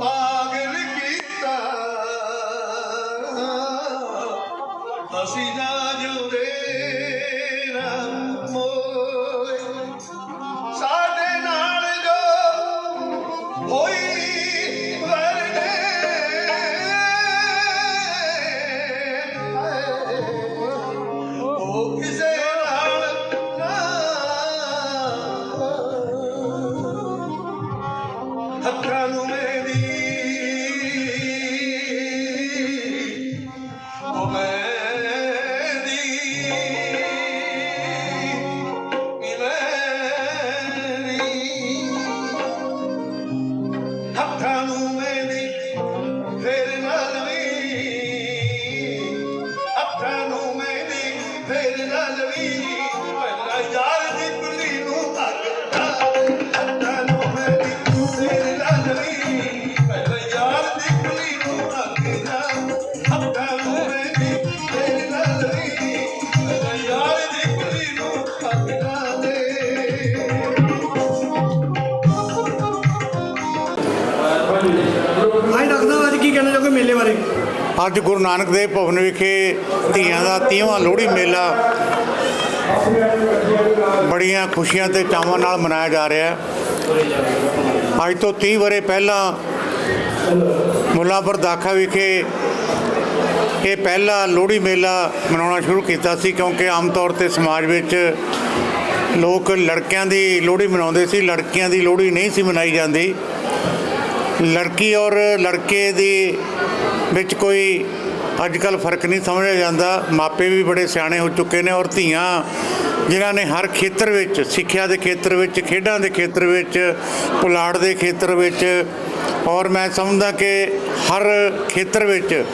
ਪਾਗਲ ਕੀਤਾ ਅਸੀਂ ਨਾ ਜੁਰੇ ਮੇਰੀ ਫੇਰ ਨਾਲ ਵੀ। ਪਹਿਲਾਂ ਯਾਰ ਦੀ ਕੁਲੀ ਅੱਜ ਗੁਰੂ ਨਾਨਕ ਦੇਵ ਭਵਨ ਵਿਖੇ ਧੀਆਂ ਦਾ 30ਵਾਂ ਲੋਹੜੀ ਮੇਲਾ ਬੜੀਆਂ ਖੁਸ਼ੀਆਂ ਤੇ ਚਾਵਾਂ ਨਾਲ ਮਨਾਇਆ ਜਾ ਰਿਹਾ ਹੈ। ਅੱਜ ਤੋਂ 30 ਵਰੇ ਪਹਿਲਾਂ ਮੁੱਲਾਂਪੁਰ ਦਾਖਾ ਵਿਖੇ ਇਹ ਪਹਿਲਾ ਲੋਹੜੀ ਮੇਲਾ ਮਨਾਉਣਾ ਸ਼ੁਰੂ ਕੀਤਾ ਸੀ ਕਿਉਂਕਿ ਆਮ ਤੌਰ ਤੇ ਸਮਾਜ ਵਿੱਚ ਲੋਕ ਲੜਕਿਆਂ ਦੀ ਲੋਹੜੀ ਮਨਾਉਂਦੇ ਸੀ, ਲੜਕੀਆਂ ਦੀ ਲੋਹੜੀ ਨਹੀਂ ਸੀ ਮਨਾਈ ਜਾਂਦੀ। ਲੜਕੀ ਔਰ ਲੜਕੇ ਦੇ ਵਿੱਚ ਕੋਈ ਅੱਜ ਕੱਲ ਫ਼ਰਕ ਨਹੀਂ ਸਮਝਿਆ ਜਾਂਦਾ। ਮਾਪੇ ਵੀ ਬੜੇ ਸਿਆਣੇ ਹੋ ਚੁੱਕੇ ਨੇ ਔਰ ਧੀਆਂ ਜਿਨ੍ਹਾਂ ਨੇ ਹਰ ਖੇਤਰ ਵਿੱਚ, ਸਿੱਖਿਆ ਦੇ ਖੇਤਰ ਵਿੱਚ, ਖੇਡਾਂ ਦੇ ਖੇਤਰ ਵਿੱਚ, ਪੁਲਾੜ ਦੇ ਖੇਤਰ ਵਿੱਚ ਔਰ ਮੈਂ ਸਮਝਦਾ ਕਿ ਹਰ ਖੇਤਰ ਵਿੱਚ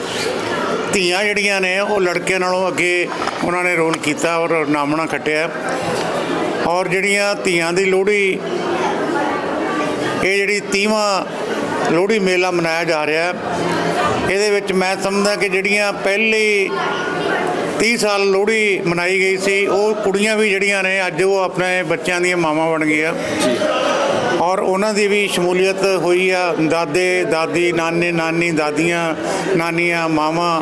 ਧੀਆਂ ਜਿਹੜੀਆਂ ਨੇ, ਉਹ ਲੜਕਿਆਂ ਨਾਲੋਂ ਅੱਗੇ ਉਹਨਾਂ ਨੇ ਰੋਲ ਕੀਤਾ ਔਰ ਨਾਮਣਾ ਖੱਟਿਆ। ਔਰ ਜਿਹੜੀਆਂ ਧੀਆਂ ਦੀ ਲੋਹੜੀ, ਇਹ ਜਿਹੜੀ 30ਵਾਂ ਲੋਹੜੀ ਮੇਲਾ ਮਨਾਇਆ ਜਾ ਰਿਹਾ ਹੈ। ਇਹਦੇ ਵਿੱਚ ਮੈਂ ਸਮਝਦਾ ਕਿ ਜਿਹੜੀਆਂ ਪਹਿਲੀ 30 ਸਾਲ ਲੋਹੜੀ ਮਨਾਈ ਗਈ ਸੀ ਉਹ ਕੁੜੀਆਂ ਵੀ ਜਿਹੜੀਆਂ ਨੇ ਅੱਜ ਉਹ ਆਪਣੇ ਬੱਚਿਆਂ ਦੀਆਂ ਮਾਵਾਂ ਬਣ ਗਈਆਂ। ਔਰ ਉਹਨਾਂ ਦੀ ਵੀ ਸ਼ਮੂਲੀਅਤ ਹੋਈ ਆ ਦਾਦੇ ਦਾਦੀ ਨਾਨੇ ਨਾਨੀ ਦਾਦੀਆਂ ਨਾਨੀਆਂ ਮਾਵਾਂ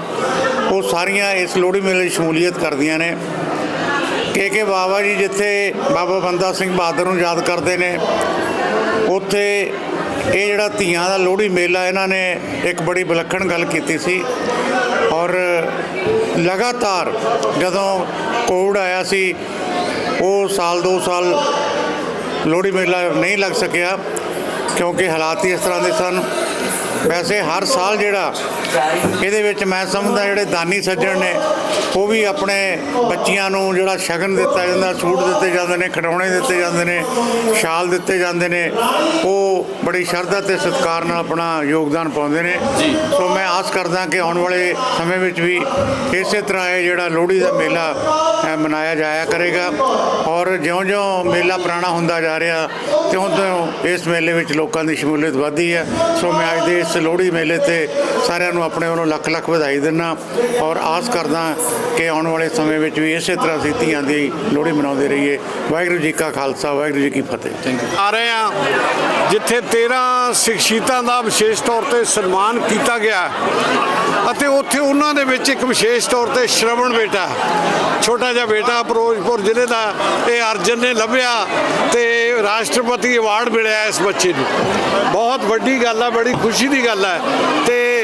ਉਹ ਸਾਰੀਆਂ ਇਸ ਲੋਹੜੀ ਮੇਲੇ ਸ਼ਮੂਲੀਅਤ ਕਰਦੀਆਂ ਨੇ। ਕੇ ਕੇ ਬਾਬਾ ਜੀ ਜਿੱਥੇ ਬਾਬਾ ਬੰਦਾ ਸਿੰਘ ਬਹਾਦਰ ਨੂੰ ਯਾਦ ਕਰਦੇ ਨੇ ਉੱਥੇ ਇਹ ਜਿਹੜਾ ਧੀਆਂ ਦਾ ਲੋਹੜੀ ਮੇਲਾ, ਇਹਨਾਂ ਨੇ ਇੱਕ ਬੜੀ ਵਿਲੱਖਣ ਗੱਲ ਕੀਤੀ ਸੀ। ਔਰ ਲਗਾਤਾਰ ਜਦੋਂ ਕੋਵਿਡ ਆਇਆ ਸੀ, ਉਹ ਸਾਲ, ਦੋ ਸਾਲ ਲੋਹੜੀ ਮੇਲਾ ਨਹੀਂ ਲੱਗ ਸਕਿਆ, ਕਿਉਂਕਿ ਹਾਲਾਤ ਹੀ ਇਸ ਤਰ੍ਹਾਂ ਦੇ ਸਨ। ਵੈਸੇ ਹਰ ਸਾਲ ਜਿਹੜਾ ਇਹਦੇ ਵਿੱਚ ਮੈਂ ਸਮਝਦਾ ਜਿਹੜੇ ਦਾਨੀ ਸੱਜਣ ਨੇ, ਉਹ ਵੀ ਆਪਣੇ ਬੱਚੀਆਂ ਨੂੰ ਜਿਹੜਾ ਸ਼ਗਨ ਦਿੱਤਾ ਜਾਂਦਾ, ਸੂਟ ਦਿੱਤੇ ਜਾਂਦੇ ਨੇ, ਖਿਡੌਣੇ ਦਿੱਤੇ ਜਾਂਦੇ ਨੇ, ਸ਼ਾਲ ਦਿੱਤੇ ਜਾਂਦੇ ਨੇ, ਉਹ ਬੜੀ ਸ਼ਰਧਾ ਤੇ ਸਤਿਕਾਰ ਨਾਲ ਆਪਣਾ ਯੋਗਦਾਨ ਪਾਉਂਦੇ ਨੇ। ਸੋ ਮੈਂ ਆਸ ਕਰਦਾ ਕਿ ਆਉਣ ਵਾਲੇ ਸਮੇਂ ਵਿੱਚ ਵੀ ਇਸੇ ਤਰ੍ਹਾਂ ਇਹ ਜਿਹੜਾ ਲੋਹੜੀ ਦਾ ਮੇਲਾ ਮਨਾਇਆ ਜਾਇਆ ਕਰੇਗਾ। ਔਰ ਜਿਉਂ-ਜਿਉਂ ਮੇਲਾ ਪੁਰਾਣਾ ਹੁੰਦਾ ਜਾ ਰਿਹਾ, ਤਿਉਂ-ਤਿਉਂ ਇਸ ਮੇਲੇ ਵਿੱਚ ਲੋਕਾਂ ਦੀ ਸ਼ਮੂਲੀਅਤ ਵਧਦੀ ਹੈ। ਸੋ ਮੈਂ ਅੱਜ ਦੇ ਇਸ ਲੋਹੜੀ ਮੇਲੇ ਤੇ ਸਾਰਿਆਂ ਨੂੰ ਆਪਣੇ ਵੱਲੋਂ ਲੱਖ ਲੱਖ ਵਧਾਈ ਦਿੰਦਾ ਔਰ ਆਸ ਕਰਦਾ ਕਿ ਆਉਣ ਵਾਲੇ ਸਮੇਂ ਵਿੱਚ ਵੀ ਇਸੇ ਤਰ੍ਹਾਂ ਅਸੀਂ ਧੀਆਂ ਦੀ ਲੋਹੜੀ ਮਨਾਉਂਦੇ ਰਹੀਏ। ਵਾਹਿਗੁਰੂ ਜੀ ਕਾ ਖਾਲਸਾ, ਵਾਹਿਗੁਰੂ ਜੀ ਕੀ ਫਤਿਹ। ਆ ਰਹੇ ਆ ਜਿੱਥੇ 13 ਸਿੱਖਸ਼ੀਤਾਂ ਦਾ ਵਿਸ਼ੇਸ਼ ਤੌਰ ਤੇ ਸਨਮਾਨ ਕੀਤਾ ਗਿਆ ਅਤੇ ਉੱਥੇ ਉਹਨਾਂ ਦੇ ਵਿੱਚ ਇੱਕ ਵਿਸ਼ੇਸ਼ ਤੌਰ ਤੇ ਸ਼ਰਵਣ ਬੇਟਾ, ਛੋਟਾ ਜਿਹਾ ਬੇਟਾ ਫਿਰੋਜ਼ਪੁਰ ਜ਼ਿਲ੍ਹੇ ਦਾ ਇਹ ਅਰਜਨ ਨੇ ਲੱਭਿਆ ਤੇ ਰਾਸ਼ਟਰਪਤੀ ਅਵਾਰਡ ਮਿਲਿਆ ਇਸ ਬੱਚੇ ਨੂੰ। ਬਹੁਤ ਵੱਡੀ ਗੱਲ ਆ, ਬੜੀ ਖੁਸ਼ੀ ਦੀ ਗੱਲ ਹੈ। ਤੇ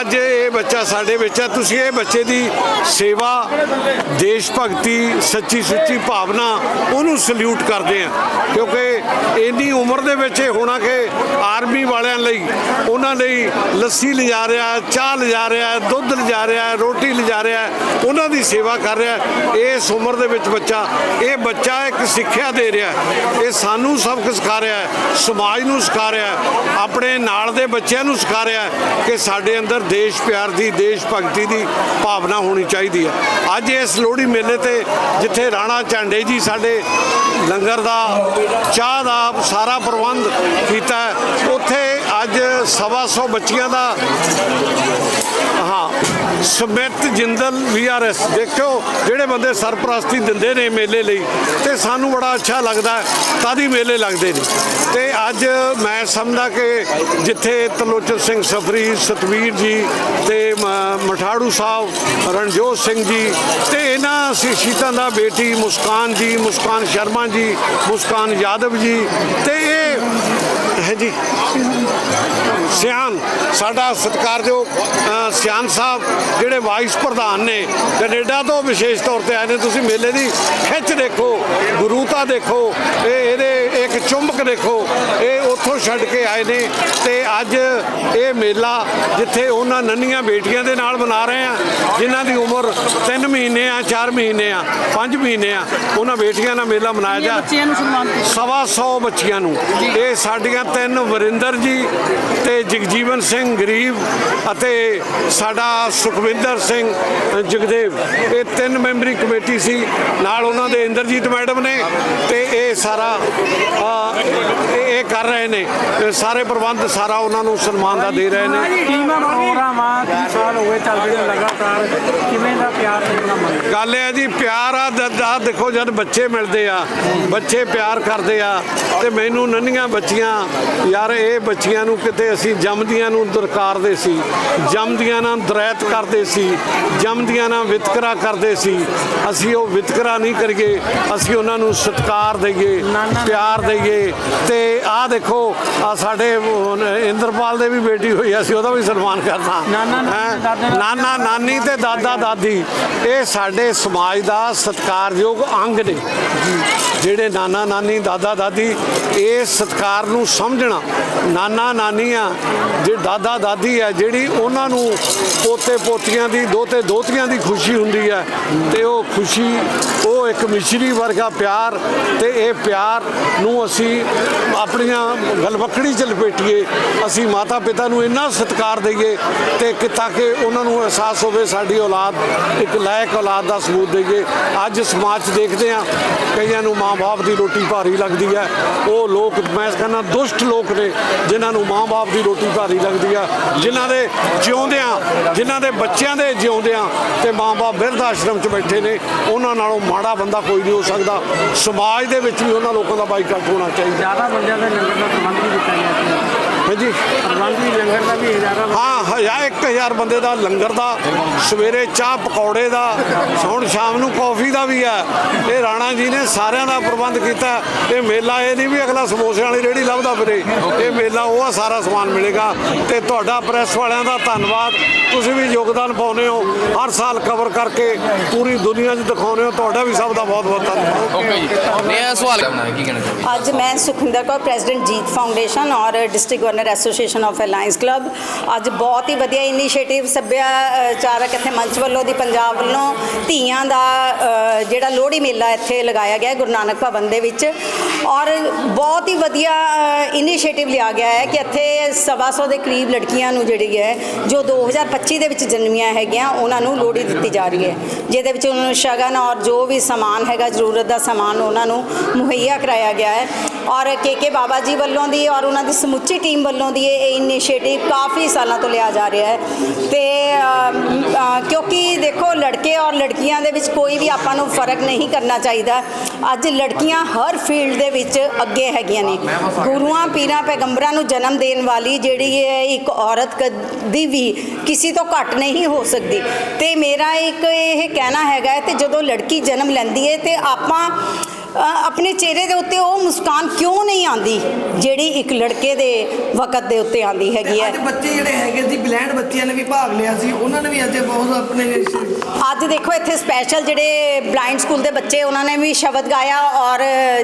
ਅੱਜ ਇਹ ਬੱਚਾ ਸਾਡੇ ਵਿੱਚ ਹੈ ਤੁਸੀਂ ਇਹ ਬੱਚੇ ਦੀ ਸੇਵਾ, ਦੇਸ਼ ਭਗਤੀ, ਸੱਚੀ ਸੁੱਚੀ ਭਾਵਨਾ ਉਹਨੂੰ ਸਲੂਟ ਕਰਦੇ ਆ। ਕਿਉਂਕਿ ਇੰਨੀ ਉਮਰ ਦੇ ਵਿੱਚ ਇਹ ਹੋਣਾ ਕਿ ਆਰਮੀ ਵਾਲਿਆਂ ਲਈ, ਉਹਨਾਂ ਲਈ ਲੱਸੀ ਲਿਜਾ ਰਿਹਾ, ਚਾਹ ਲਿਜਾ ਰਿਹਾ, ਦੁੱਧ ਲਿਜਾ ਰਿਹਾ, ਰੋਟੀ ਲਿਜਾ ਰਿਹਾ, ਉਹਨਾਂ ਦੀ ਸੇਵਾ ਕਰ ਰਿਹਾ। ਇਸ ਉਮਰ ਦੇ ਵਿੱਚ ਬੱਚਾ, ਇਹ ਬੱਚਾ ਇੱਕ ਸਿੱਖਿਆ ਦੇ ਰਿਹਾ। ਇਹ ਸਾਨੂੰ ਸਬਕ ਸਿਖਾ ਰਿਹਾ ਸਮਾਜ ਨੂੰ ਸਿਖਾ ਰਿਹਾ ਆਪਣੇ ਨਾਲ ਦੇ ਬੱਚਿਆਂ ਨੂੰ ਸਿਖਾ ਰਿਹਾ ਕਿ ਸਾਡੇ ਅੰਦਰ ਦੇਸ਼ ਪਿਆਰ ਦੀ, ਦੇਸ਼ ਭਗਤੀ ਦੀ ਭਾਵਨਾ ਹੋਣੀ ਚਾਹੀਦੀ ਹੈ। ਅੱਜ ਇਸ ਲੋਹੜੀ ਮੇਲੇ ਤੇ ਜਿੱਥੇ ਰਾਣਾ ਝਾਂਡੇ ਜੀ ਸਾਡੇ ਲੰਗਰ ਦਾ, ਚਾਹ ਦਾ ਸਾਰਾ ਪ੍ਰਬੰਧ ਕੀਤਾ ਉੱਥੇ ਅੱਜ ਸਵਾ ਸੌ ਬੱਚੀਆਂ ਦਾ ਹਾਂ। ਸਮਿਤ ਜਿੰਦਲ ਵੀਆਰਐਸ ਦੇਖਿਓ ਜਿਹੜੇ ਬੰਦੇ ਸਰਪ੍ਰਸਤੀ ਦਿੰਦੇ ਨੇ ਮੇਲੇ ਲਈ ਤੇ ਸਾਨੂੰ ਬੜਾ ਅੱਛਾ ਲੱਗਦਾ ਹੈ, ਤਦ ਹੀ ਮੇਲੇ ਲੱਗਦੇ ਨੇ। ਤੇ ਅੱਜ ਮੈਂ ਸਮਝਦਾ ਕਿ ਜਿੱਥੇ ਤਲੋਚਨ ਸਿੰਘ ਸਫਰੀ ਸਤਵੀਰ ਜੀ ਤੇ ਮ- ਮਠਾੜੂ ਸਾਹਿਬ ਰਣਜੋਤ ਸਿੰਘ ਜੀ ਤੇ ਇਹਨਾਂ ਸ਼ਖਸੀਅਤਾਂ ਦਾ ਬੇਟੀ ਮੁਸਕਾਨ ਜੀ ਮੁਸਕਾਨ ਸ਼ਰਮਾ ਜੀ ਮੁਸਕਾਨ ਯਾਦਵ ਜੀ ਤੇ ਇਹ ਹੈ ਜੀ। ਸਿਆਨ ਸਾਡਾ ਸਤਿਕਾਰਯੋਗ ਅ, ਸਿਆਨ ਸਾਹਿਬ ਜਿਹੜੇ ਵਾਈਸ ਪ੍ਰਧਾਨ ਨੇ ਕੈਨੇਡਾ ਤੋਂ ਵਿਸ਼ੇਸ਼ ਤੌਰ ਤੇ ਆਏ ਨੇ ਤੁਸੀਂ ਮੇਲੇ ਦੀ ਖਿੱਚ ਦੇਖੋ ਗੁਰੂਤਾ ਦੇਖੋ ਇਹ ਇਹਦੇ ਇੱਕ ਚੁੰਬਕ ਦੇਖੋ ਇਹ ਉੱਥੋਂ ਛੱਡ ਕੇ ਆਏ ਨੇ ਤੇ ਅੱਜ ਇਹ ਮੇਲਾ ਜਿੱਥੇ ਉਹਨਾਂ ਨੰਨੀਆਂ ਬੇਟੀਆਂ ਦੇ ਨਾਲ ਮਨਾ ਰਹੇ ਆ ਜਿਨ੍ਹਾਂ ਦੀ ਉਮਰ 3 ਮਹੀਨੇ ਆ 4 ਮਹੀਨੇ ਆ 5 ਮਹੀਨੇ ਆ ਉਹਨਾਂ ਬੇਟੀਆਂ ਨਾਲ ਮੇਲਾ ਮਨਾਇਆ ਜਾ ਬੱਚਿਆਂ ਨੂੰ ਸਨਮਾਨ ਸਵਾ ਸੌ ਬੱਚੀਆਂ ਨੂੰ। ਇਹ ਸਾਡੀਆਂ ਤਿੰਨ ਵਰਿੰਦਰ ਜੀ ਤੇ ਜਗਜੀਵਨ ਸਿੰਘ ਗਰੀਬ ਅਤੇ ਸਾਡਾ ਸੁਖਵਿੰਦਰ ਸਿੰਘ ਜਗਦੇਵ। ਇਹ ਤਿੰਨ ਮੈਂਬਰੀ ਕਮੇਟੀ ਸੀ ਨਾਲ ਉਹਨਾਂ ਦੇ ਇੰਦਰਜੀਤ ਮੈਡਮ ਨੇ ਤੇ ਇਹ ਸਾਰਾ ਇਹ ਕਰ ਰਹੇ ਨੇ। ਸਾਰੇ ਪ੍ਰਬੰਧ ਸਾਰਾ ਉਹਨਾਂ ਨੂੰ ਸਨਮਾਨ ਦਾ ਦੇ ਰਹੇ ਨੇ। ਟੀਮਾਂ ਪ੍ਰੋਗਰਾਮਾਂ 30 ਸਾਲ ਹੋ ਗਏ ਚੱਲਦੇ ਨੇ ਲਗਾਤਾਰ। ਕਿਵੇਂ ਦਾ ਪਿਆਰ ਮਿਲਣਾ ਮੰਨ ਗੱਲ ਇਹ ਹੈ ਜੀ ਪਿਆਰ ਆ ਦ- ਦੇਖੋ ਜਦ ਬੱਚੇ ਮਿਲਦੇ ਆ ਬੱਚੇ ਪਿਆਰ ਕਰਦੇ ਆ ਤੇ ਮੈਨੂੰ ਨੰਨੀਆਂ ਬੱਚੀਆਂ ਯਾਰ ਇਹ ਬੱਚੀਆਂ ਨੂੰ ਕਿਤੇ ਅਸੀਂ ਜੰਮਦੀਆਂ ਨੂੰ ਦਰਕਾਰਦੇ ਸੀ ਜੰਮਦੀਆਂ ਨਾਲ ਦਰੈਤ ਕਰਦੇ ਸੀ ਜੰਮਦੀਆਂ ਨਾਲ ਵਿਤਕਰਾ ਕਰਦੇ ਸੀ ਅਸੀਂ ਉਹ ਵਿਤਕਰਾ ਨਹੀਂ ਕਰੀਏ ਅਸੀਂ ਉਹਨਾਂ ਨੂੰ ਸਤਿਕਾਰ ਦਈਏ ਪਿਆਰ ਦਈਏ ਤੇ ਆਹ ਦੇਖੋ ਆ ਸਾਡੇ ਇੰਦਰਪਾਲ ਦੇ ਵੀ ਬੇਟੀ ਹੋਈ ਅਸੀਂ ਉਹਦਾ ਵੀ ਸਨਮਾਨ ਕਰਨਾ। ਨਾਨਾ, ਨਾਨੀ, ਤੇ ਦਾਦਾ ਦਾਦੀ ਇਹ ਸਾਡੇ ਸਮਾਜ ਦਾ ਸਤਿਕਾਰਯੋਗ ਅੰਗ ਨੇ। ਜਿਹੜੇ ਨਾਨਾ ਨਾਨੀ ਦਾਦਾ ਦਾਦੀ ਇਹ ਸਤਿਕਾਰ ਨੂੰ ਸਮਝਣਾ ਨਾਨਾ ਨਾਨੀ ਆ ਜੇ ਦਾਦਾ ਦਾਦੀ ਹੈ ਜਿਹੜੀ ਉਹਨਾਂ ਨੂੰ ਪੋਤੇ ਪੋਤੀਆਂ ਦੀ ਦੋਤੇ ਦੋਤੀਆਂ ਦੀ ਖੁਸ਼ੀ ਹੁੰਦੀ ਹੈ ਤੇ ਉਹ ਖੁਸ਼ੀ ਉਹ ਇੱਕ ਮਿਸ਼ਰੀ ਵਰਗਾ ਪਿਆਰ ਤੇ ਇਹ ਪਿਆਰ ਨੂੰ ਅਸੀਂ ਆਪਣੀਆਂ ਗਲਵਕੜੀ ਚ ਲਪੇਟੀਏ, ਅਸੀਂ ਮਾਤਾ ਪਿਤਾ ਨੂੰ ਇੰਨਾ ਸਤਿਕਾਰ ਦਈਏ ਤੇ ਕਿ ਤਾਂ ਕਿ ਉਹਨਾਂ ਨੂੰ ਅਹਿਸਾਸ ਹੋਵੇ, ਸਾਡੀ ਔਲਾਦ ਇੱਕ ਲਾਇਕ ਔਲਾਦ ਦਾ ਸਬੂਤ ਦਈਏ। ਅੱਜ ਸਮਾਜ 'ਚ ਦੇਖਦੇ ਆ ਕਈਆਂ ਨੂੰ ਮਾਂ-ਬਾਪ ਦੀ ਰੋਟੀ ਭਾਰੀ ਲੱਗਦੀ ਹੈ। ਉਹ ਲੋਕ, ਮੈਂ ਕਹਿੰਦਾ ਦੁਸ਼ਟ ਲੋਕ ਨੇ, ਜਿਨ੍ਹਾਂ ਨੂੰ ਮਾਂ-ਬਾਪ ਦੀ ਰੋਟੀ ਭਾਰੀ ਲੱਗਦੀ ਆ। ਜਿਨ੍ਹਾਂ ਦੇ ਜਿਉਂਦਿਆਂ ਜਿਨ੍ਹਾਂ ਦੇ ਬੱਚਿਆਂ ਦੇ ਜਿਉਂਦਿਆਂ ਤੇ ਮਾਂ-ਬਾਪ ਬਿਰਧ ਆਸ਼ਰਮ 'ਚ ਬੈਠੇ ਨੇ, ਉਹਨਾਂ ਨਾਲੋਂ ਮਾੜਾ ਬੰਦਾ ਕੋਈ ਨਹੀਂ ਹੋ ਸਕਦਾ। ਸਮਾਜ ਦੇ ਵਿੱਚ ਵੀ ਉਹਨਾਂ ਲੋਕਾਂ ਦਾ ਬਾਈਕਾਟ ਹੋਣਾ ਚਾਹੀਦਾ। ਜ਼ਿਆਦਾ ਬੰਦਿਆਂ ਦੇ ਲੰਗਰ ਦਾ ਪ੍ਰਬੰਧ ਵੀ ਕੀਤਾ ਗਿਆ ਸੀ। ਹਾਂਜੀ ਪ੍ਰਬੰਧ ਵੀ ਲੰਗਰ ਦਾ ਵੀ ਜ਼ਿਆਦਾ ਹਾਂ ਹਜ਼ਾਰ 1000 ਬੰਦੇ ਦਾ ਲੰਗਰ ਦਾ ਸਵੇਰੇ ਚਾਹ ਪਕੌੜੇ ਦਾ ਹੁਣ ਸ਼ਾਮ ਨੂੰ ਕੌਫੀ ਦਾ ਵੀ ਆ ਇਹ ਰਾਣਾ ਜੀ ਨੇ ਸਾਰਿਆਂ ਦਾ ਪ੍ਰਬੰਧ ਕੀਤਾ। ਇਹ ਮੇਲਾ ਇਹ ਨਹੀਂ ਵੀ ਅਗਲਾ ਸਮੋਸੇ ਵਾਲੀ ਰੇੜੀ ਲੱਭਦਾ ਫਿਰੇ। ਇਹ ਮੇਲਾ ਉਹ ਆ ਸਾਰਾ ਸਮਾਨ ਮਿਲੇਗਾ। ਤੇ ਤੁਹਾਡਾ ਪ੍ਰੈਸ ਵਾਲਿਆਂ ਦਾ ਧੰਨਵਾਦ। ਤੁਸੀਂ ਵੀ ਯੋਗਦਾਨ ਪਾਉਂਦੇ ਹੋ। ਹਰ ਸਾਲ ਕਵਰ ਕਰਕੇ ਪੂਰੀ ਦੁਨੀਆ 'ਚ ਦਿਖਾਉਂਦੇ ਹੋ। ਤੁਹਾਡਾ ਵੀ ਸਭ ਦਾ ਬਹੁਤ ਬਹੁਤ ਧੰਨਵਾਦ। ਓਕੇ ਜੀ। ਇਹ ਸਵਾਲ ਕਰਨਾ ਹੈ ਕੀ ਕਹਿਣਾ ਚਾਹੁੰਦੇ ਅੱਜ ਮੈਂ ਸੁਖਿੰਦਰ ਕੌਰ ਪ੍ਰੈਜ਼ੀਡੈਂਟ ਜੀਤ ਫਾਊਂਡੇਸ਼ਨ ਔਰ district governor association of alliance club ਅੱਜ ਬਹੁਤ ਹੀ ਵਧੀਆ ਇਨੀਸ਼ੀਏਟਿਵ ਸੱਭਿਆਚਾਰਕ ਇੱਥੇ ਮੰਚ ਵੱਲੋਂ ਦੀ ਪੰਜਾਬ ਵੱਲੋਂ ਧੀਆਂ ਦਾ ਜਿਹੜਾ ਲੋਹੜੀ ਮੇਲਾ ਇੱਥੇ ਲਗਾਇਆ ਗਿਆ ਗੁਰੂ ਨਾਨਕ ਭਵਨ ਦੇ ਵਿੱਚ। ਔਰ ਬਹੁਤ ਹੀ ਵਧੀਆ ਇਨੀਸ਼ੀਏਟਿਵ ਲਿਆ ਗਿਆ ਹੈ ਕਿ ਇੱਥੇ ਸਵਾ ਸੌ ਦੇ ਕਰੀਬ ਲੜਕੀਆਂ ਨੂੰ ਜਿਹੜੀ ਹੈ, ਜੋ 2025 ਦੇ ਵਿੱਚ ਜਨਮੀਆਂ ਹੈਗੀਆਂ, ਉਹਨਾਂ ਨੂੰ ਲੋਹੜੀ ਦਿੱਤੀ ਜਾ ਰਹੀ ਹੈ। ਜਿਹਦੇ ਵਿੱਚ ਉਹਨਾਂ ਨੂੰ ਸ਼ਗਨ ਔਰ ਜੋ ਵੀ ਸਮਾਨ ਹੈਗਾ, ਜ਼ਰੂਰਤ ਦਾ ਸਮਾਨ ਉਹਨਾਂ ਨੂੰ ਮੁਹੱਈਆ ਕਰਾਇਆ ਗਿਆ ਹੈ। ਔਰ ਕੇ ਕੇ ਬਾਬਾ ਜੀ ਵੱਲੋਂ ਦੀ ਔਰ ਉਹਨਾਂ ਦੀ ਸਮੁੱਚੀ ਟੀਮ ਵੱਲੋਂ ਦੀ ਇਹ ਇਨੀਸ਼ੀਏਟਿਵ ਕਾਫੀ ਸਾਲਾਂ ਤੋਂ ਲਿਆ ਜਾ ਰਿਹਾ ਹੈ। ਤੇ ਕਿਉਂਕਿ ਦੇਖੋ ਲੜਕੇ ਔਰ ਲੜਕੀਆਂ ਦੇ ਵਿੱਚ ਕੋਈ ਵੀ ਆਪਾਂ ਨੂੰ ਫ਼ਰਕ ਨਹੀਂ ਕਰਨਾ ਚਾਹੀਦਾ। ਅੱਜ ਲੜਕੀਆਂ ਹਰ ਫੀਲਡ ਦੇ ਵਿੱਚ ਅੱਗੇ ਹੈਗੀਆਂ ਨੇ। ਗੁਰੂਆਂ ਪੀਰਾਂ ਪੈਗੰਬਰਾਂ ਨੂੰ ਜਨਮ ਦੇਣ ਵਾਲੀ ਜਿਹੜੀ ਹੈ ਇੱਕ ਔਰਤ ਕਦੀ ਵੀ ਕਿਸੇ ਤੋਂ ਘੱਟ ਨਹੀਂ ਹੋ ਸਕਦੀ। ਤੇ ਮੇਰਾ ਇੱਕ ਇਹ ਕਹਿਣਾ ਹੈਗਾ ਹੈ ਤੇ ਜਦੋਂ ਲੜਕੀ ਜਨਮ ਲੈਂਦੀ ਹੈ ਤੇ ਆਪਾਂ ਆਪਣੇ ਚਿਹਰੇ ਦੇ ਉੱਤੇ ਉਹ ਮੁਸਕਾਨ ਕਿਉਂ ਨਹੀਂ ਆਂਦੀ ਜਿਹੜੀ ਇੱਕ ਲੜਕੇ ਦੇ ਵਕਤ ਦੇ ਉੱਤੇ ਆਂਦੀ ਹੈਗੀ ਹੈ? ਅੱਜ ਬੱਚੇ ਜਿਹੜੇ ਹੈਗੇ ਸੀ ਬਲੈਂਡ ਬੱਚਿਆਂ ਨੇ ਵੀ ਭਾਗ ਲਿਆ ਸੀ ਉਹਨਾਂ ਨੇ ਵੀ ਅੱਜ ਬਹੁਤ ਆਪਣੇ ਅੱਜ ਦੇਖੋ ਇੱਥੇ ਸਪੈਸ਼ਲ ਜਿਹੜੇ ਬਲਾਈਂਡ ਸਕੂਲ ਦੇ ਬੱਚੇ ਉਹਨਾਂ ਨੇ ਵੀ ਸ਼ਬਦ ਗਾਇਆ ਔਰ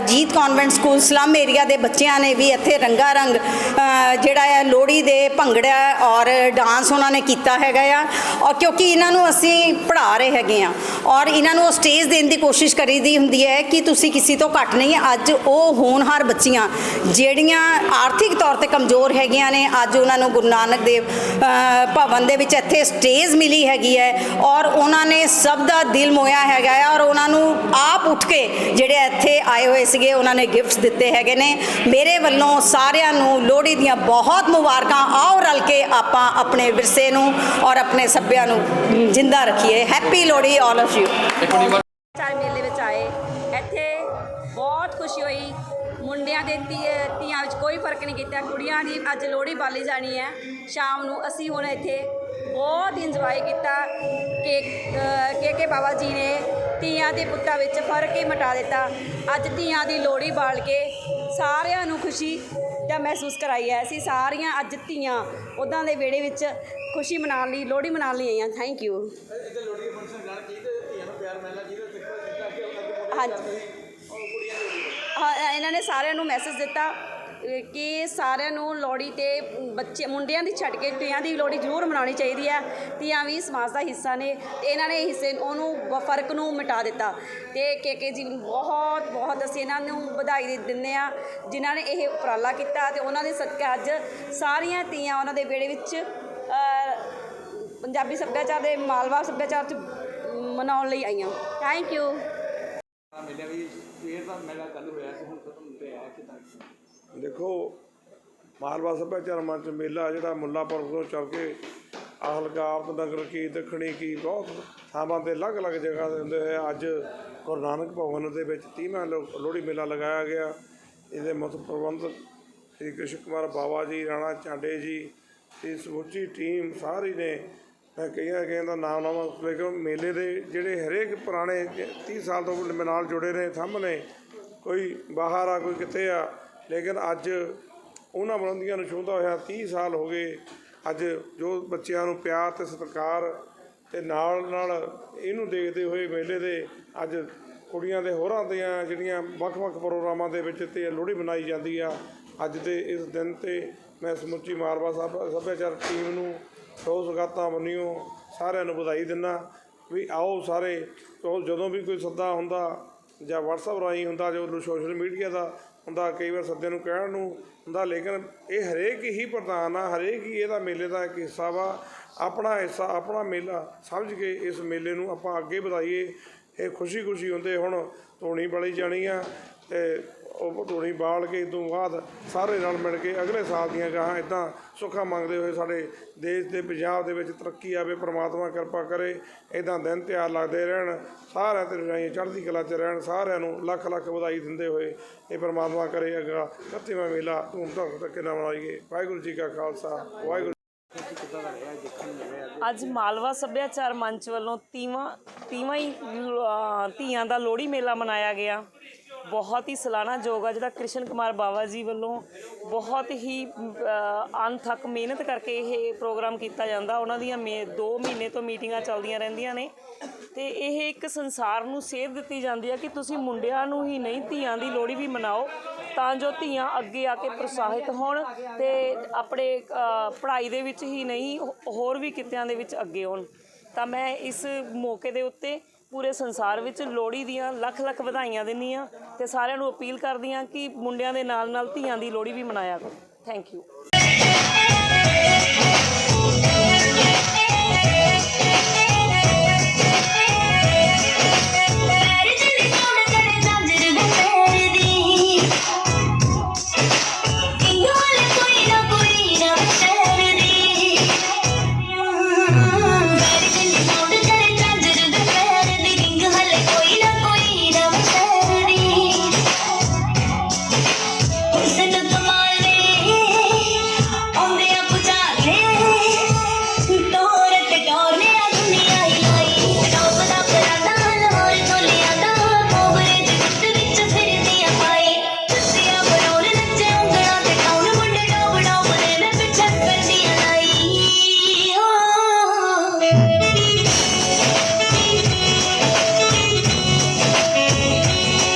Jeet convent school slum area ਦੇ ਬੱਚਿਆਂ ਨੇ ਵੀ ਇੱਥੇ ਰੰਗਾ ਰੰਗ ਜਿਹੜਾ ਹੈ ਲੋਹੜੀ ਦੇ ਭੰਗੜਾ ਔਰ ਡਾਂਸ ਉਹਨਾਂ ਨੇ ਕੀਤਾ ਹੈਗਾ ਆ। ਔਰ ਕਿਉਂਕਿ ਇਹਨਾਂ ਨੂੰ ਅਸੀਂ ਪੜ੍ਹਾ ਰਹੇ ਹੈਗੇ ਆ। ਔਰ ਇਹਨਾਂ ਨੂੰ ਸਟੇਜ ਦੇਣ ਦੀ ਕੋਸ਼ਿਸ਼ ਕਰੀਦੀ ਹੁੰਦੀ ਹੈ ਕਿ ਤੁਸੀਂ ਕਿਸੇ ਤੋਂ ਘੱਟ ਨਹੀਂ ਹੈ ਅੱਜ ਉਹ ਹੋਣਹਾਰ ਬੱਚੀਆਂ, ਜਿਹੜੀਆਂ ਆਰਥਿਕ ਤੌਰ ਤੇ ਕਮਜ਼ੋਰ ਹੈਗੀਆਂ ਨੇ, ਅੱਜ ਉਹਨਾਂ ਨੂੰ ਗੁਰੂ ਨਾਨਕ ਦੇਵ ਭਵਨ ਦੇ ਵਿੱਚ ਇੱਥੇ ਸਟੇਜ ਮਿਲੀ ਹੈਗੀ ਹੈ ਔਰ ਉਹਨਾਂ ਨੇ ਸਭ ਦਾ ਦਿਲ ਮੋਇਆ ਹੈਗਾ ਹੈ ਔਰ ਉਹਨਾਂ ਨੂੰ ਆਪ ਉੱਠ ਕੇ ਜਿਹੜੇ ਇੱਥੇ ਆਏ ਹੋਏ ਸੀਗੇ, ਉਹਨਾਂ ਨੇ ਗਿਫਟਸ ਦਿੱਤੇ ਹੈਗੇ ਨੇ। ਮੇਰੇ ਵੱਲੋਂ ਸਾਰਿਆਂ ਨੂੰ ਲੋਹੜੀ ਦੀਆਂ ਬਹੁਤ ਮੁਬਾਰਕਾਂ, ਆਓ ਰਲ ਕੇ ਆਪਾਂ ਆਪਣੇ ਵਿਰਸੇ ਨੂੰ ਔਰ ਆਪਣੇ ਸੱਭਿਆਂ ਨੂੰ ਜਿੰਦਾ ਰੱਖੀਏ। Happy Lohri all of you ਚਾਰ ਮੇਲੇ ਵਿੱਚ ਆਏ। ਇੱਥੇ ਬਹੁਤ ਖੁਸ਼ੀ ਹੋਈ। ਮੁੰਡਿਆਂ ਦੇ ਧੀ- ਧੀਆਂ ਵਿੱਚ ਕੋਈ ਫ਼ਰਕ ਨਹੀਂ ਕੀਤਾ। ਕੁੜੀਆਂ ਦੀ ਅੱਜ ਲੋਹੜੀ ਬਾਲੀ ਜਾਣੀ ਹੈ। ਸ਼ਾਮ ਨੂੰ ਅਸੀਂ ਹੁਣ ਇੱਥੇ ਬਹੁਤ ਇੰਜੋਏ ਕੀਤਾ। ਕਿ ਕੇ ਕੇ ਬਾਬਾ ਜੀ ਨੇ ਧੀਆਂ ਦੇ ਪੁੱਤਾਂ ਵਿੱਚ ਫ਼ਰਕ ਹੀ ਮਿਟਾ ਦਿੱਤਾ। ਅੱਜ ਧੀਆਂ ਦੀ ਲੋਹੜੀ ਬਾਲ ਕੇ ਸਾਰਿਆਂ ਨੂੰ ਖੁਸ਼ੀ ਦਾ ਮਹਿਸੂਸ ਕਰਾਈ ਹੈ। ਅਸੀਂ ਸਾਰੀਆਂ ਅੱਜ ਧੀਆਂ ਉਦਾਂ ਦੇ ਵਿਹੜੇ ਵਿੱਚ ਖੁਸ਼ੀ ਮਨਾਉਣ ਲਈ ਲੋਹੜੀ ਮਨਾਉਣ ਲਈ ਆਈਆਂ। ਥੈਂਕ ਯੂ ਹਾਂਜੀ। ਹਾਂ ਇਹਨਾਂ ਨੇ ਸਾਰਿਆਂ ਨੂੰ ਮੈਸੇਜ ਦਿੱਤਾ ਕਿ ਸਾਰਿਆਂ ਨੂੰ ਲੋਹੜੀ ਤੇ ਬੱਚੇ, ਮੁੰਡਿਆਂ ਦੀ ਛੱਡ ਕੇ ਧੀਆਂ ਦੀ ਲੋਹੜੀ ਜ਼ਰੂਰ ਮਨਾਉਣੀ ਚਾਹੀਦੀ ਹੈ। ਧੀਆਂ ਵੀ ਸਮਾਜ ਦਾ ਹਿੱਸਾ ਨੇ ਤੇ ਇਹਨਾਂ ਨੇ ਹਿੱਸੇ ਉਹਨੂੰ ਵ- ਫ਼ਰਕ ਨੂੰ ਮਿਟਾ ਦਿੱਤਾ। ਤੇ ਕੇਕੇ ਜੀ ਨੂੰ ਬਹੁਤ ਬਹੁਤ ਅਸੀਂ ਇਹਨਾਂ ਨੂੰ ਵਧਾਈ ਦਿੰਦੇ ਆ ਜਿਨ੍ਹਾਂ ਨੇ ਇਹ ਉਪਰਾਲਾ ਕੀਤਾ ਤੇ ਉਹਨਾਂ ਦੇ ਸਦਕਾ ਅੱਜ ਸਾਰੀਆਂ ਧੀਆਂ ਉਹਨਾਂ ਦੇ ਵਿਹੜੇ ਵਿੱਚ ਪੰਜਾਬੀ ਸੱਭਿਆਚਾਰ ਦੇ ਮਾਲਵਾ ਸੱਭਿਆਚਾਰ ਚ ਮਨਾਉਣ ਲਈ ਆਈਆਂ। ਥੈਂਕ ਯੂ ਦੇਖੋ, ਮਾਲਵਾ ਸੱਭਿਆਚਾਰ ਮੰਚ ਮੇਲਾ ਜਿਹੜਾ ਮੁੱਲਾਪੁਰ ਤੋਂ ਚੱਲ ਕੇ ਆਹਲਗਾਰ ਨਗਰ ਕੀ, ਦੱਖਣੀ ਕੀ, ਬਹੁਤ ਥਾਵਾਂ ਤੇ ਅਲੱਗ-ਅਲੱਗ ਜਗ੍ਹਾ ਦੇ ਹੁੰਦੇ ਹੋਏ ਅੱਜ ਗੁਰੂ ਨਾਨਕ ਭਵਨ ਦੇ ਵਿੱਚ 30ਵਾਂ ਲੋ- ਲੋਹੜੀ ਮੇਲਾ ਲਗਾਇਆ ਗਿਆ। ਇਹਦੇ ਮੁੱਖ ਪ੍ਰਬੰਧਕ ਸ੍ਰੀ ਕ੍ਰਿਸ਼ਨ ਕੁਮਾਰ ਬਾਵਾ ਜੀ, ਰਾਣਾ ਚਾਂਡੇ ਜੀ ਤੇ ਸਮੁੱਚੀ ਟੀਮ ਸਾਰੀ ਨੇ ਕਈਆਂ ਕਈਆਂ ਦਾ ਨਾਮ ਨਾਮ ਲੇਕਿਨ ਮੇਲੇ ਦੇ ਜਿਹੜੇ ਹਰੇਕ ਪੁਰਾਣੇ 30 ਸਾਲ ਤੋਂ ਮੇਰੇ ਨਾਲ ਜੁੜੇ ਨੇ ਥੰਮ ਨੇ ਕੋਈ ਬਾਹਰ ਆ, ਕੋਈ ਕਿੱਥੇ ਆ, ਲੇਕਿਨ ਅੱਜ ਉਹਨਾਂ ਬੁਲੰਦੀਆਂ ਨੂੰ ਛੂੰਹਦਾ ਹੋਇਆ 30 ਸਾਲ ਹੋ ਗਏ। ਅੱਜ ਜੋ ਬੱਚਿਆਂ ਨੂੰ ਪਿਆਰ ਤੇ ਸਤਿਕਾਰ ਤੇ ਨਾਲ ਨਾਲ ਇਹਨੂੰ ਦੇਖਦੇ ਹੋਏ ਮੇਲੇ ਦੇ ਅੱਜ ਕੁੜੀਆਂ ਦੇ ਹੋਰਾਂ ਦੀਆਂ ਜਿਹੜੀਆਂ ਵੱਖ-ਵੱਖ ਪ੍ਰੋਗਰਾਮਾਂ ਦੇ ਵਿੱਚ ਤੇ ਲੋਹੜੀ ਮਨਾਈ ਜਾਂਦੀ ਆ। ਅੱਜ ਦੇ ਇਸ ਦਿਨ ਤੇ ਮੈਂ ਸਮੁੱਚੀ ਮਾਰਵਾ ਸਭ ਸੱਭਿਆਚਾਰ ਟੀਮ ਨੂੰ ਸੋ ਸੁਗਾਤਾਂ ਮੰਨਿਓ, ਸਾਰਿਆਂ ਨੂੰ ਵਧਾਈ ਦਿੰਦਾ ਵੀ ਆਓ ਸਾਰੇ ਤੋ ਜਦੋਂ ਵੀ ਕੋਈ ਸੱਦਾ ਹੁੰਦਾ ਜਾਂ WhatsApp ਰਾਹੀਂ ਹੁੰਦਾ, ਜੋ ਸੋਸ਼ਲ ਮੀਡੀਆ ਦਾ ਹੁੰਦਾ, ਕਈ ਵਾਰ ਸੱਦੇ ਨੂੰ ਕਹਿਣ ਨੂੰ ਹੁੰਦਾ, ਲੇਕਿਨ ਇਹ ਹਰੇਕ ਹੀ ਪ੍ਰਧਾਨ ਆ, ਹਰੇਕ ਹੀ ਇਹਦਾ ਮੇਲੇ ਦਾ ਇੱਕ ਹਿੱਸਾ ਵਾ। ਆਪਣਾ ਹਿੱਸਾ, ਆਪਣਾ ਮੇਲਾ ਸਮਝ ਕੇ ਇਸ ਮੇਲੇ ਨੂੰ ਆਪਾਂ ਅੱਗੇ ਵਧਾਈਏ। ਇਹ ਖੁਸ਼ੀ ਖੁਸ਼ੀ ਹੁੰਦੇ ਹੁਣ ਧੋਣੀ ਬਲੀ ਜਾਣੀ ਆ, ਤੇ ਉਹ ਧੂਣੀ ਬਾਲ ਕੇ ਤੋਂ ਬਾਅਦ ਸਾਰੇ ਨਾਲ ਮਿਲ ਕੇ ਅਗਲੇ ਸਾਲ ਦੀਆਂ ਗਾਹਾਂ ਇਦਾਂ ਸੁੱਖਾ ਮੰਗਦੇ ਹੋਏ ਸਾਡੇ ਦੇਸ਼ ਦੇ ਪੰਜਾਬ ਦੇ ਵਿੱਚ ਤਰੱਕੀ ਆਵੇ ਪ੍ਰਮਾਤਮਾ ਕਿਰਪਾ ਕਰੇ ਇਦਾਂ ਦਿਨ ਤਿਉਹਾਰ ਲੱਗਦੇ ਰਹਿਣ ਸਾਰਿਆਂ ਤੇ ਰਜਾਈਆਂ ਚੜ੍ਹਦੀ ਕਲਾ 'ਚ ਰਹਿਣ ਸਾਰਿਆਂ ਨੂੰ ਲੱਖ ਲੱਖ ਵਧਾਈ ਦਿੰਦੇ ਹੋਏ ਇਹ ਪ੍ਰਮਾਤਮਾ ਕਰੇ ਅਗਾ ਕੱਤੇਵਾਂ ਮੇਲਾ ਧੂਮਧਾਮ ਤੱਕ ਨਾ ਮਨਾਈਏ। ਵਾਹਿਗੁਰੂ ਜੀ ਕਾ ਖਾਲਸਾ ਵਾਹਿਗੁਰੂ ਅੱਜ ਮਾਲਵਾ ਸੱਭਿਆਚਾਰ ਮੰਚ ਵੱਲੋਂ ਤੀਵਾਂ ਤੀਵਾਂ ਹੀ ਅਹ, ਧੀਆਂ ਦਾ ਲੋਹੜੀ ਮੇਲਾ ਮਨਾਇਆ ਗਿਆ। ਬਹੁਤ ਹੀ ਸਲਾਨਾਯੋਗ ਆ ਜਿਹੜਾ ਕ੍ਰਿਸ਼ਨ ਕੁਮਾਰ ਬਾਵਾ ਜੀ ਵੱਲੋਂ ਬਹੁਤ ਹੀ ਅਹ, ਅਣਥੱਕ ਮਿਹਨਤ ਕਰਕੇ ਇਹ ਪ੍ਰੋਗਰਾਮ ਕੀਤਾ ਜਾਂਦਾ। ਉਹਨਾਂ ਦੀਆਂ 2 ਮਹੀਨੇ ਤੋਂ ਮੀਟਿੰਗਾਂ ਚੱਲਦੀਆਂ ਰਹਿੰਦੀਆਂ ਨੇ। ਤੇ ਇਹ ਇੱਕ ਸੰਸਾਰ ਨੂੰ ਸੇਧ ਦਿੱਤੀ ਜਾਂਦੀ ਹੈ ਕਿ ਤੁਸੀਂ ਮੁੰਡਿਆਂ ਨੂੰ ਹੀ ਨਹੀਂ ਧੀਆਂ ਦੀ ਲੋਹੜੀ ਵੀ ਮਨਾਓ ਤਾਂ ਜੋ ਧੀਆਂ ਅੱਗੇ ਆ ਕੇ ਪ੍ਰੋਤਸਾਹਿਤ ਹੋਣ ਤੇ ਆਪਣੇ ਪੜ੍ਹਾਈ ਦੇ ਵਿੱਚ ਹੀ ਨਹੀਂ ਹੋਰ ਵੀ ਕਿੱਤਿਆਂ ਦੇ ਵਿੱਚ ਅੱਗੇ ਹੋਣ ਤਾਂ ਮੈਂ ਇਸ ਮੌਕੇ ਦੇ ਉੱਤੇ ਪੂਰੇ ਸੰਸਾਰ ਵਿੱਚ ਲੋਹੜੀ ਦੀਆਂ ਲੱਖ ਲੱਖ ਵਧਾਈਆਂ ਦਿੰਦੀ ਹਾਂ ਤੇ ਸਾਰਿਆਂ ਨੂੰ ਅਪੀਲ ਕਰਦੀ ਹਾਂ ਕਿ ਮੁੰਡਿਆਂ ਦੇ ਨਾਲ ਨਾਲ ਧੀਆਂ ਦੀ ਲੋਹੜੀ ਵੀ ਮਨਾਇਆ ਕਰੋ। Thank you